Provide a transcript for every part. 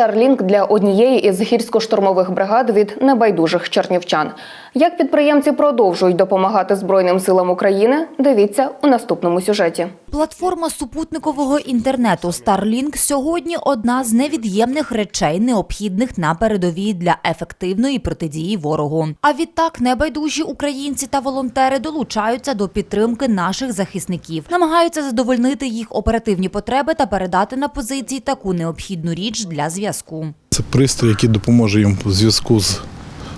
Старлінк для однієї із гірсько-штурмових бригад від небайдужих чернівчан. Як підприємці продовжують допомагати Збройним силам України, дивіться у наступному сюжеті. Платформа супутникового інтернету Starlink сьогодні одна з невід'ємних речей, необхідних на передовій для ефективної протидії ворогу. А відтак небайдужі українці та волонтери долучаються до підтримки наших захисників, намагаються задовольнити їх оперативні потреби та передати на позиції таку необхідну річ для зв'язку. Це пристрій, який допоможе їм у зв'язку з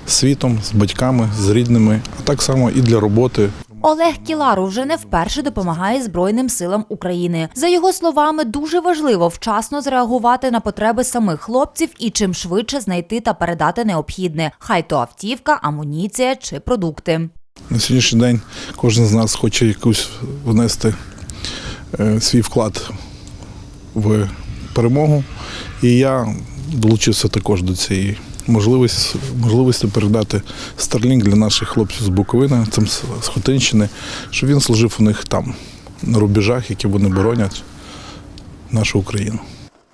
світом, з батьками, з рідними, а так само і для роботи. Олег Кілару вже не вперше допомагає Збройним силам України. За його словами, дуже важливо вчасно зреагувати на потреби самих хлопців і чим швидше знайти та передати необхідне, хай то автівка, амуніція чи продукти. На сьогоднішній день кожен з нас хоче якусь внести е, свій вклад в перемогу. І я долучився також до цієї можливості, можливості передати Starlink для наших хлопців з Буковини, з з Хотинщини, щоб він служив у них там, на рубежах, які вони боронять нашу Україну.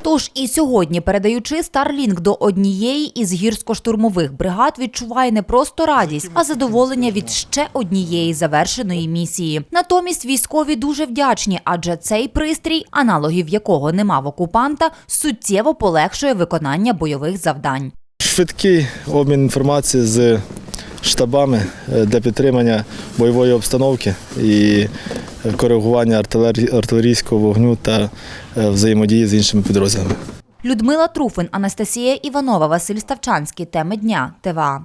Тож і сьогодні, передаючи Starlink до однієї із гірсько-штурмових бригад, відчуває не просто радість, а задоволення від ще однієї завершеної місії. Натомість військові дуже вдячні, адже цей пристрій, аналогів якого нема в окупанта, суттєво полегшує виконання бойових завдань. Швидкий обмін інформації з штабами е, для підтримання бойової обстановки і коригування артилері- артилерійського вогню та е, взаємодії з іншими підрозділами. Людмила Труфин, Анастасія Іванова, Василь Ставчанський. Теми дня. ТВА.